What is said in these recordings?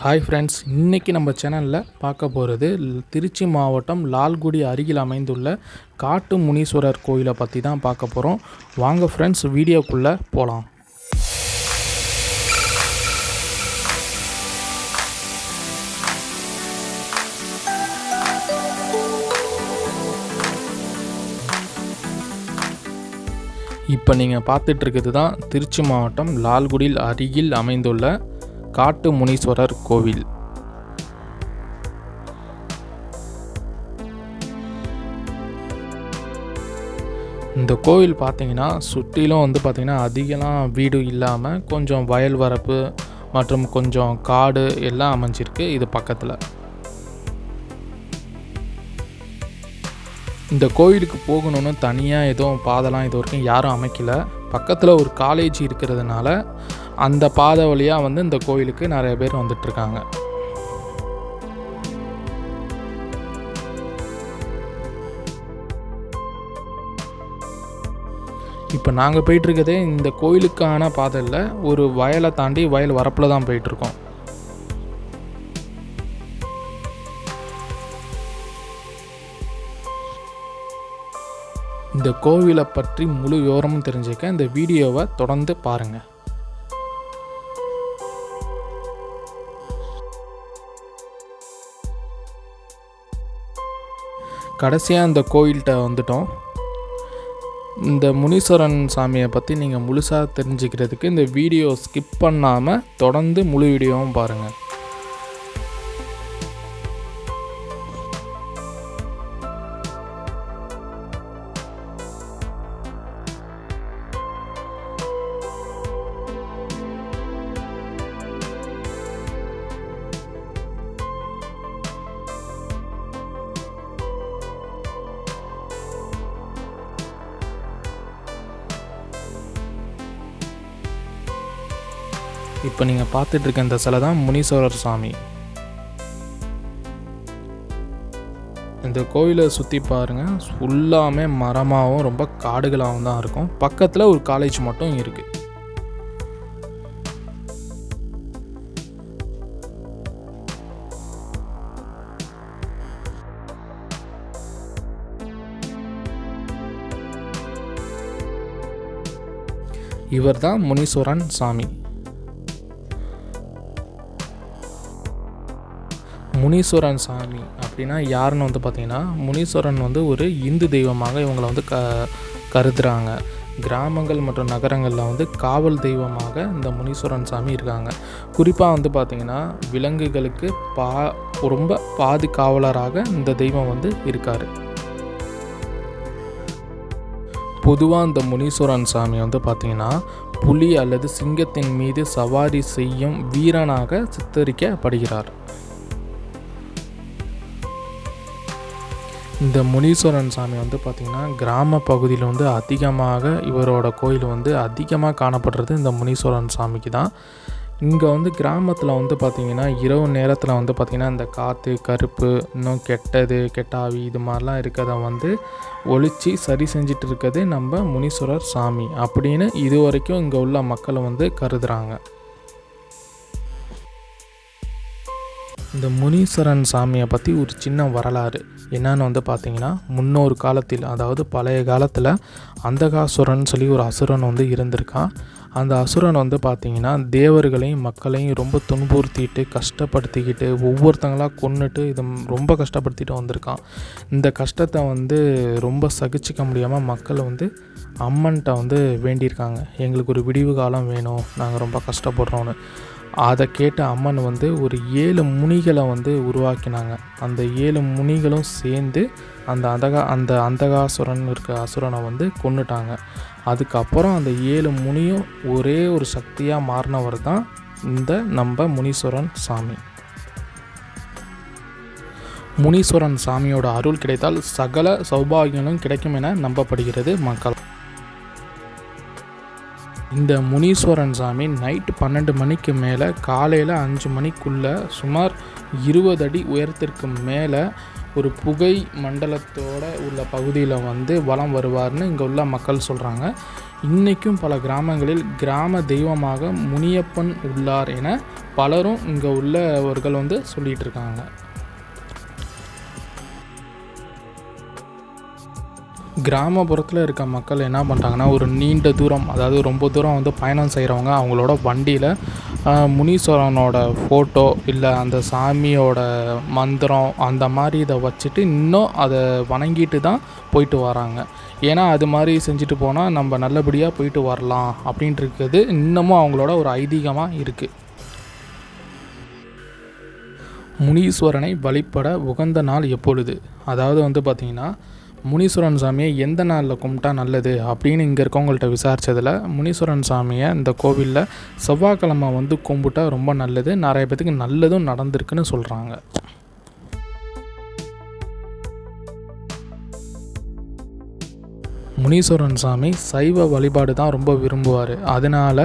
Hi friends இன்றைக்கி நம்ம சேனலில் பார்க்க போகிறது திருச்சி மாவட்டம் லால்குடி அருகில் அமைந்துள்ள காட்டு முனீஸ்வரர் கோயிலை பற்றி தான் பார்க்க போகிறோம் வாங்க ஃப்ரெண்ட்ஸ் வீடியோக்குள்ளே போகலாம் இப்போ நீங்கள் பார்த்துட்ருக்கிறது தான் திருச்சி மாவட்டம் லால்குடியில் அருகில் அமைந்துள்ள காட்டு முனீஸ்வரர் கோவில். இந்த கோவில் பார்த்தீங்கன்னா சுற்றிலும் வந்து பார்த்திங்கன்னா அதிகலாம் வீடு இல்லாமல் கொஞ்சம் வயல் வரப்பு மற்றும் கொஞ்சம் காடு எல்லாம் அமைஞ்சிருக்கு இது பக்கத்தில். இந்த கோயிலுக்கு போகணும்னு தனியாக எதுவும் பாதலாம் இது வரைக்கும் யாரும் அமைக்கல. பக்கத்தில் ஒரு காலேஜ் இருக்கிறதுனால அந்த பாதை வழியாக வந்து இந்த கோயிலுக்கு நிறைய பேர் வந்துட்டுருக்காங்க இப்போ நாங்கள் போயிட்டுருக்கதே இந்த கோயிலுக்கான பாதை இல்லை ஒரு வயலை தாண்டி வயல் வரப்பில் தான் போயிட்டுருக்கோம் இந்த கோவிலை பற்றி முழு விவரமும் தெரிஞ்சுக்க இந்த வீடியோவை தொடர்ந்து பாருங்கள் கடைசியாக இந்த கோயில்கிட்ட வந்துட்டோம். இந்த முனீஸ்வரன் சாமியை பற்றி நீங்கள் முழுசாக தெரிஞ்சுக்கிறதுக்கு இந்த வீடியோ ஸ்கிப் பண்ணாமல் தொடர்ந்து முழு வீடியோவும் பாருங்கள் இப்போ நீங்கள் பார்த்துட்டு இருக்க இந்த சிலை தான் முனீஸ்வரர் சாமி இந்த கோயிலை சுற்றி பாருங்கள் ஃபுல்லாமே மரமாகவும் ரொம்ப காடுகளாகவும் தான் இருக்கும். பக்கத்தில் ஒரு காலேஜ் மட்டும் இருக்குது இவர் தான் முனீஸ்வரன் சாமி. முனீஸ்வரன் சாமி அப்படின்னா யாருன்னு வந்து பார்த்திங்கன்னா முனீஸ்வரன் வந்து ஒரு இந்து தெய்வமாக இவங்களை வந்து க கருதுகிறாங்க கிராமங்கள் மற்றும் நகரங்களில் வந்து காவல் தெய்வமாக இந்த முனீஸ்வரன் சாமி இருக்காங்க. குறிப்பாக வந்து பார்த்திங்கன்னா விலங்குகளுக்கு பா ரொம்ப பாதுகாவலராக இந்த தெய்வம் வந்து இருக்கார். பொதுவாக இந்த முனீஸ்வரன் சாமி வந்து பார்த்திங்கன்னா புலி அல்லது சிங்கத்தின் மீது சவாரி செய்யும் வீரனாக சித்தரிக்கப்படுகிறார். இந்த முனீஸ்வரன் சாமி வந்து பார்த்திங்கன்னா கிராம பகுதியில் வந்து அதிகமாக இவரோட கோயில் வந்து அதிகமாக காணப்படுறது இந்த முனீஸ்வரன் சாமிக்கு தான். இங்கே வந்து கிராமத்தில் வந்து பார்த்திங்கன்னா இரவு நேரத்தில் வந்து பார்த்திங்கன்னா இந்த காற்று கருப்பு இன்னும் கெட்டது கெட்டாவி இது மாதிரிலாம் இருக்கிறத வந்து ஒழித்து சரி செஞ்சிட்டு இருக்கிறது நம்ம முனீஸ்வரர் சாமி அப்படின்னு இது வரைக்கும் இங்கே உள்ள மக்களை வந்து கருதுகிறாங்க இந்த முனீஸ்வரன் சாமியை பற்றி ஒரு சின்ன வரலாறு. என்னன்னு வந்து பார்த்தீங்கன்னா முன்னொரு காலத்தில் அதாவது பழைய காலத்தில் அந்தகாசுரன் சொல்லி ஒரு அசுரன் வந்து இருந்திருக்கான். அந்த அசுரன் வந்து பார்த்திங்கன்னா தேவர்களையும் மக்களையும் ரொம்ப துன்புறுத்திட்டு கஷ்டப்படுத்திக்கிட்டு ஒவ்வொருத்தங்களாக கொண்டுட்டு இதை ரொம்ப கஷ்டப்படுத்திட்டு வந்திருக்கான். இந்த கஷ்டத்தை வந்து ரொம்ப சகிச்சிக்க முடியாமல் மக்கள் வந்து அம்மன்கிட்ட வந்து வேண்டியிருக்காங்க. எங்களுக்கு ஒரு விடிவு காலம் வேணும் நாங்கள் ரொம்ப கஷ்டப்படுறோன்னு அதை கேட்ட அம்மன் வந்து ஒரு ஏழு முனிகளை வந்து உருவாக்கினாங்க. அந்த ஏழு முனிகளும் சேர்ந்து அந்த அந்தகா அந்த அந்தகாசுரன் இருக்க அசுரனை வந்து கொண்டுட்டாங்க அதுக்கப்புறம் அந்த ஏழு முனியும் ஒரே ஒரு சக்தியாக மாறினவர் தான் இந்த நம்ம முனீஸ்வரன் சாமி. முனீஸ்வரன் சாமியோட அருள் கிடைத்தால் சகல சௌபாகியங்களும் கிடைக்கும் என நம்பப்படுகிறது மக்கள். இந்த முனீஸ்வரன் சாமி நைட்டு பன்னெண்டு மணிக்கு மேலே காலையில் அஞ்சு மணிக்குள்ளே சுமார் இருபது அடி உயரத்திற்கு மேலே ஒரு புகை மண்டலத்தோட உள்ள பகுதியில் வந்து வலம் வருவார்னு இங்கே உள்ள மக்கள் சொல்கிறாங்க இன்றைக்கும் பல கிராமங்களில் கிராம தெய்வமாக முனியப்பன் உள்ளார் என பலரும் இங்கே உள்ளவர்கள் வந்து சொல்லிகிட்டு இருக்காங்க. கிராமப்புறத்தில் இருக்க மக்கள் என்ன பண்ணுறாங்கன்னா ஒரு நீண்ட தூரம் அதாவது ரொம்ப தூரம் வந்து பயணம் செய்கிறவங்க அவங்களோட வண்டியில் முனீஸ்வரனோட ஃபோட்டோ இல்லை அந்த சாமியோட மந்திரம் அந்த மாதிரி இதை வச்சுட்டு இன்னும் அதை வணங்கிட்டு தான் போயிட்டு வராங்க. ஏன்னா அது மாதிரி செஞ்சுட்டு போனால் நம்ம நல்லபடியாக போயிட்டு வரலாம் அப்படின்ட்டுருக்குது இன்னமும் அவங்களோட ஒரு ஐதீகமாக இருக்குது முனீஸ்வரனை வழிபட உகந்த நாள் எப்பொழுது? அதாவது வந்து பார்த்திங்கன்னா முனீஸ்வரன் சாமியை எந்த நாளில் கும்பிட்டா நல்லது அப்படின்னு இங்கே இருக்கவங்கள்ட்ட விசாரித்ததில் முனீஸ்வரன் சாமியை இந்த கோவிலில் செவ்வாய்க்கிழமை வந்து கும்பிட்டா ரொம்ப நல்லது. நிறைய பேத்துக்கு நல்லதும் நடந்திருக்குன்னு சொல்கிறாங்க முனீஸ்வரன் சாமி சைவ வழிபாடு தான் ரொம்ப விரும்புவார். அதனால்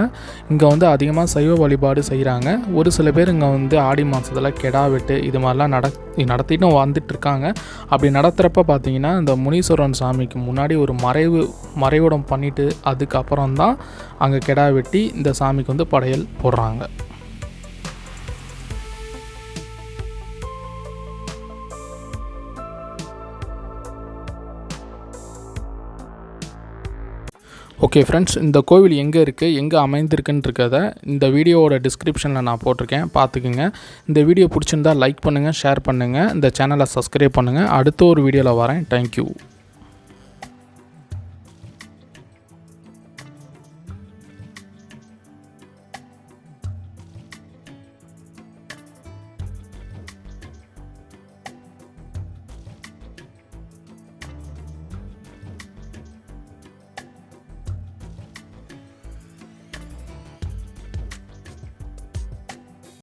இங்கே வந்து அதிகமாக சைவ வழிபாடு செய்கிறாங்க ஒரு சில பேர் இங்கே வந்து ஆடி மாதத்தில் கெடா வெட்டு இது மாதிரிலாம் நட நடத்திட்டும் வந்துட்டுருக்காங்க அப்படி நடத்துகிறப்ப பார்த்தீங்கன்னா இந்த முனீஸ்வரன் சாமிக்கு முன்னாடி ஒரு மறைவு மறைவிடம் பண்ணிவிட்டு அதுக்கப்புறம் தான் அங்கே கெடா வெட்டி இந்த சாமிக்கு வந்து படையல் போடுறாங்க. ஓகே ஃப்ரெண்ட்ஸ் இந்த கோவில் எங்கே இருக்குது எங்கே அமைந்திருக்குன்றத இந்த வீடியோவோட டிஸ்கிரிப்ஷனில் நான் போட்டிருக்கேன். பார்த்துக்குங்க. இந்த வீடியோ பிடிச்சிருந்தா லைக் பண்ணுங்கள் ஷேர் பண்ணுங்கள் இந்த சேனலை சப்ஸ்கிரைப் பண்ணுங்கள் அடுத்த ஒரு வீடியோவில் வரேன். தேங்க்யூ